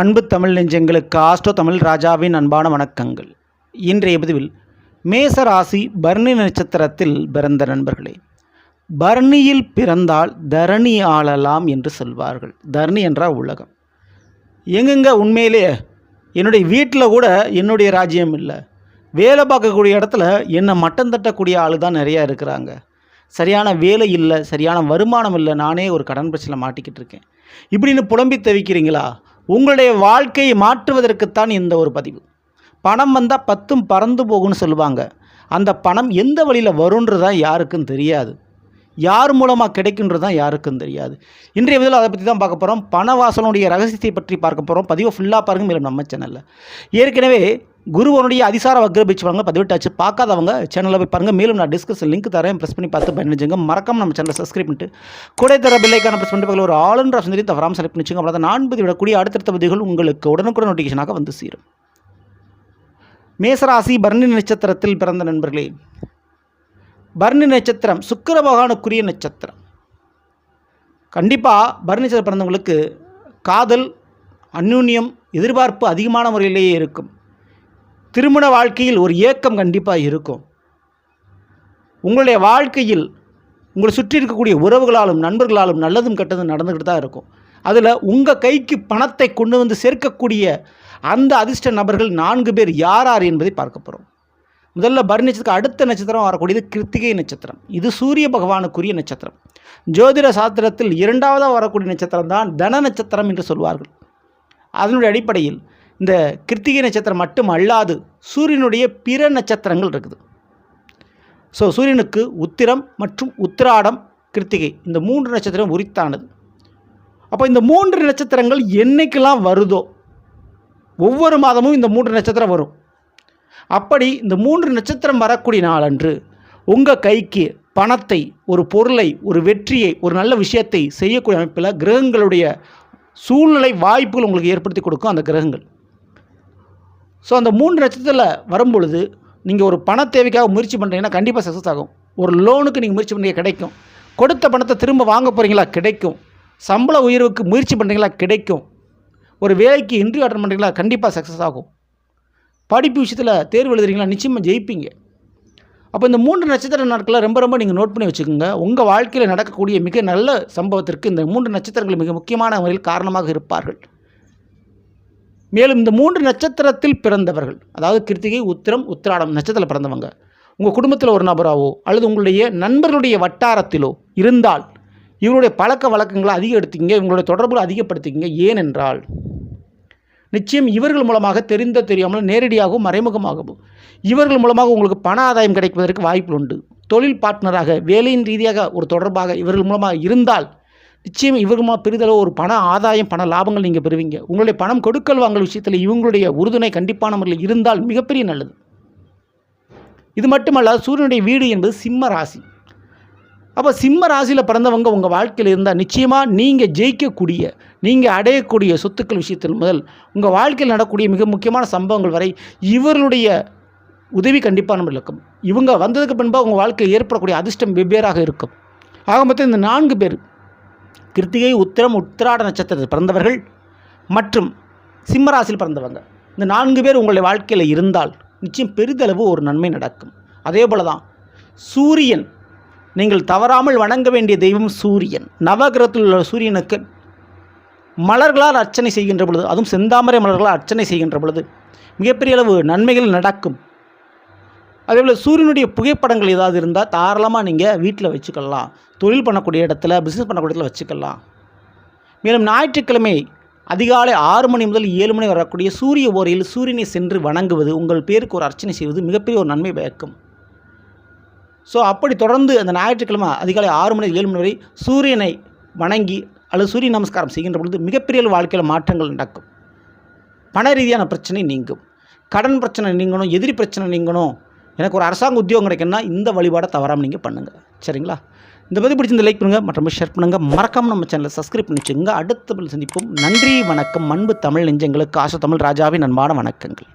அன்பு தமிழ் நெஞ்சங்களுக்கு ஆஸ்ட்ரோ தமிழ் ராஜாவின் அன்பான வணக்கங்கள். இன்றைய பதிவில் மேச ராசி பரணி நட்சத்திரத்தில் பிறந்த நண்பர்களே பரணியில் பிறந்தால் தரணி ஆளலாம் என்று சொல்வார்கள். தரணி என்றால் உலகம். எங்கெங்க உண்மையிலே என்னுடைய வீட்டில் கூட என்னுடைய ராஜ்யம் இல்லை. வேலை பார்க்கக்கூடிய இடத்துல என்னை மட்டம் தட்டக்கூடிய ஆள் தான் நிறையா இருக்கிறாங்க. சரியான வேலை இல்லை சரியான வருமானம் இல்லை நானே ஒரு கடன் பிரச்சனை மாட்டிக்கிட்டு இருக்கேன். இப்படின்னு புலம்பி தவிக்கிறீங்களா? உங்களுடைய வாழ்க்கையை மாற்றுவதற்குத்தான் இந்த ஒரு பதிவு. பணம் வந்தால் பத்தும் பறந்து போகும்னு சொல்லுவாங்க. அந்த பணம் எந்த வழியில் வருன்றது தான் யாருக்கும் தெரியாது. யார் மூலமாக கிடைக்குன்றது தான் யாருக்கும் தெரியாது. இன்றைய விதில் அதை பற்றி தான் பார்க்க போகிறோம் பணவாசலனுடைய ரகசியத்தை பற்றி பார்க்க போகிறோம் பதிவை ஃபுல்லாக பாருங்க மேலும் நம்ம சேனலில் ஏற்கனவே குருவனுடைய அதிசார வக்ர பயிற்சி பாருங்க பதிவிட்டாச்சு. பார்க்காதவங்க சேனலில் போய் பாருங்கள் மேலும் நான் டிஸ்கஸ் லிங்க் தரேன். ப்ரெஸ் பண்ணி பார்த்து பயணிச்சுங்க மறக்காம நம்ம சேனலை சப்ஸ்கிரைப் பண்ணிட்டு கூட தர பில்லைக்கான ப்ரெஸ் பண்ணி பக்கத்தில் ஒரு ஆளுன்ற ஆப்ஷன் தவறாமல் செலக்ட் பண்ணிச்சுங்க. அவ்வளோ நான் பதிவிடக்கூடிய அடுத்தடுத்த பதிவுகள் உங்களுக்கு உடனுக்குடன் நோட்டிஃபிகேஷனாக வந்து சேரும். மேசராசி பரணி நட்சத்திரத்தில் பிறந்த நண்பர்களே பரணி நட்சத்திரம் சுக்கிர பகவானுக்குரிய நட்சத்திரம். கண்டிப்பாக பரணி நட்சத்திரம் பிறந்தவங்களுக்கு காதல் அந்யூன்யம் எதிர்பார்ப்பு அதிகமான முறையிலேயே இருக்கும். திருமண வாழ்க்கையில் ஒரு ஏக்கம் கண்டிப்பாக இருக்கும். உங்களுடைய வாழ்க்கையில் உங்களை சுற்றி இருக்கக்கூடிய உறவுகளாலும் நண்பர்களாலும் நல்லதும் கெட்டதும் நடந்துக்கிட்டு தான் இருக்கும். அதில் உங்கள் கைக்கு பணத்தை கொண்டு வந்து சேர்க்கக்கூடிய அந்த அதிர்ஷ்ட நபர்கள் நான்கு பேர் யார் யார் என்பதை பார்க்க போகிறோம் முதல்ல பர் நட்சத்திரம் அடுத்த நட்சத்திரம் வரக்கூடியது கிருத்திகை நட்சத்திரம். இது சூரிய பகவானுக்குரிய நட்சத்திரம். ஜோதிட சாஸ்திரத்தில் இரண்டாவதாக வரக்கூடிய நட்சத்திரம் தான் தன நட்சத்திரம் என்று சொல்வார்கள். அதனுடைய அடிப்படையில் இந்த கிருத்திகை நட்சத்திரம் மட்டும் அல்லாது சூரியனுடைய பிற நட்சத்திரங்கள் இருக்குது. ஸோ சூரியனுக்கு உத்திரம் மற்றும் உத்திராடம் கிருத்திகை. இந்த மூன்று நட்சத்திரம் உரித்தானது. அப்போ இந்த மூன்று நட்சத்திரங்கள் என்னைக்கெல்லாம் வருதோ ஒவ்வொரு மாதமும் இந்த மூன்று நட்சத்திரம் வரும். அப்படி இந்த மூன்று நட்சத்திரம் வரக்கூடிய நாளன்று உங்கள் கைக்கு பணத்தை ஒரு பொருளை ஒரு வெற்றியை ஒரு நல்ல விஷயத்தை செய்யக்கூடிய அமைப்பில் கிரகங்களுடைய சூழ்நிலை வாய்ப்புகள் உங்களுக்கு ஏற்படுத்தி கொடுக்கும் அந்த கிரகங்கள். ஸோ அந்த மூன்று நட்சத்திரத்தில் வரும்பொழுது நீங்கள் ஒரு பண தேவைக்காக முயற்சி பண்ணுறீங்கன்னா கண்டிப்பாக சக்ஸஸ் ஆகும். ஒரு லோனுக்கு நீங்கள் முயற்சி பண்ணுறீங்க கிடைக்கும். கொடுத்த பணத்தை திரும்ப வாங்க போகிறீங்களா கிடைக்கும். சம்பள உயர்வுக்கு முயற்சி பண்ணுறீங்களா கிடைக்கும். ஒரு வேலைக்கு இன்டர்வியூ அட்டன் பண்ணுறீங்களா கண்டிப்பாக சக்ஸஸ் ஆகும். படிப்பு விஷயத்தில் தேர்வு எழுதுறீங்களா? நிச்சயமாக ஜெயிப்பீங்க. அப்போ இந்த மூன்று நட்சத்திர நாட்களை ரொம்ப ரொம்ப நீங்கள் நோட் பண்ணி வச்சுக்கோங்க. உங்கள் வாழ்க்கையில் நடக்கக்கூடிய மிக நல்ல சம்பவத்திற்கு இந்த மூன்று நட்சத்திரங்கள் மிக முக்கியமான முறையில் காரணமாக இருப்பார்கள். மேலும் இந்த மூன்று நட்சத்திரத்தில் பிறந்தவர்கள் அதாவது கிருத்திகை உத்திரம் உத்திராடம் நட்சத்திரத்தில் பிறந்தவங்க உங்கள் குடும்பத்தில் ஒரு நபராவோ அல்லது உங்களுடைய நண்பர்களுடைய வட்டாரத்திலோ இருந்தால் இவருடைய பழக்க வழக்கங்களை அதிகப்படுத்திங்க இவங்களுடைய தொடர்புகளை அதிகப்படுத்திக்கிங்க. ஏனென்றால் நிச்சயம் இவர்கள் மூலமாக தெரிந்த தெரியாமல் நேரடியாகவும் மறைமுகமாகவும். இவர்கள் மூலமாக உங்களுக்கு பண ஆதாயம் கிடைப்பதற்கு வாய்ப்பு உண்டு. தொழில் பார்ட்னராக வேலையின் ரீதியாக ஒரு தொடர்பாக இவர்கள் மூலமாக இருந்தால் நிச்சயம் இவர்கள் பெரிதளவு ஒரு பண ஆதாயம் பண லாபங்கள் நீங்கள் பெறுவீங்க. உங்களுடைய பணம் கொடுக்கல் வாங்கல் விஷயத்தில் இவங்களுடைய உறுதுணை கண்டிப்பான முறையில் இருந்தால் மிகப்பெரிய நல்லது. இது மட்டுமல்ல சூரியனுடைய வீடு என்பது சிம்ம ராசி. அப்போ சிம்ம ராசியில் பிறந்தவங்க உங்கள் வாழ்க்கையில் இருந்தால் நிச்சயமாக நீங்கள் ஜெயிக்கக்கூடிய நீங்கள் அடையக்கூடிய சொத்துக்கள் விஷயத்தில் முதல் உங்கள் வாழ்க்கையில் நடக்கூடிய மிக முக்கியமான சம்பவங்கள் வரை இவர்களுடைய உதவி கண்டிப்பாக நம்ம இருக்கும். இவங்க வந்ததுக்கு பின்பாக உங்கள் வாழ்க்கையில் ஏற்படக்கூடிய அதிர்ஷ்டம் வெவ்வேறாக இருக்கும். ஆக மொத்தம் இந்த நான்கு பேர் கிருத்திகை உத்திரம் உத்திராட நட்சத்திரத்தில் பிறந்தவர்கள் மற்றும் சிம்மராசியில் பிறந்தவங்க. இந்த நான்கு பேர் உங்களுடைய வாழ்க்கையில் இருந்தால் நிச்சயம் பெரிதளவு ஒரு நன்மை நடக்கும். அதே போல தான் சூரியன் நீங்கள் தவறாமல் வணங்க வேண்டிய தெய்வம் சூரியன். நவகிரகத்தில் உள்ள சூரியனுக்கு மலர்களால் அர்ச்சனை செய்கின்ற பொழுது அதுவும் செந்தாமரை மலர்களால் அர்ச்சனை செய்கின்ற பொழுது மிகப்பெரிய அளவு நன்மைகள் நடக்கும். அதேபோல் சூரியனுடைய புகைப்படங்கள் ஏதாவது இருந்தால் தாராளமாக நீங்கள் வீட்டில் வச்சுக்கலாம். தொழில் பண்ணக்கூடிய இடத்துல பிஸ்னஸ் பண்ணக்கூடிய இடத்துல வச்சுக்கலாம். மேலும் ஞாயிற்றுக்கிழமை அதிகாலை ஆறு மணி முதல் ஏழு மணி வரக்கூடிய சூரிய ஓரையில் சூரியனை சென்று வணங்குவது உங்கள் பேருக்கு ஒரு அர்ச்சனை செய்வது மிகப்பெரிய ஒரு நன்மை பயக்கும். ஸோ அப்படி தொடர்ந்து அந்த ஞாயிற்றுக்கிழமை அதிகாலை ஆறு மணி ஏழு மணி வரை சூரியனை வணங்கி அல்லது சூரிய நமஸ்காரம் செய்கின்ற பொழுது மிகப்பெரிய வாழ்க்கையில் மாற்றங்கள் நடக்கும். பண ரீதியான பிரச்சனை நீங்கும். கடன் பிரச்சனை நீங்கணும் எதிரி பிரச்சனை நீங்கணும். எனக்கு ஒரு அரசாங்க உத்தியோகம் கிடைக்குன்னா இந்த வழிபாடை தவறாமல் நீங்கள் பண்ணுங்கள் சரிங்களா? இந்த பற்றி பிடிச்சிருந்த லைக் பண்ணுங்கள் மற்றும் ஷேர் பண்ணுங்கள் மறக்காமல் நம்ம சேனலை சப்ஸ்கிரைப் பண்ணி வச்சுங்க அடுத்த சந்திப்போம். நன்றி வணக்கம். அன்பு தமிழ் நெஞ்சங்களுக்கு ஆசை தமிழ் ராஜாவின் அன்பான வணக்கங்கள்.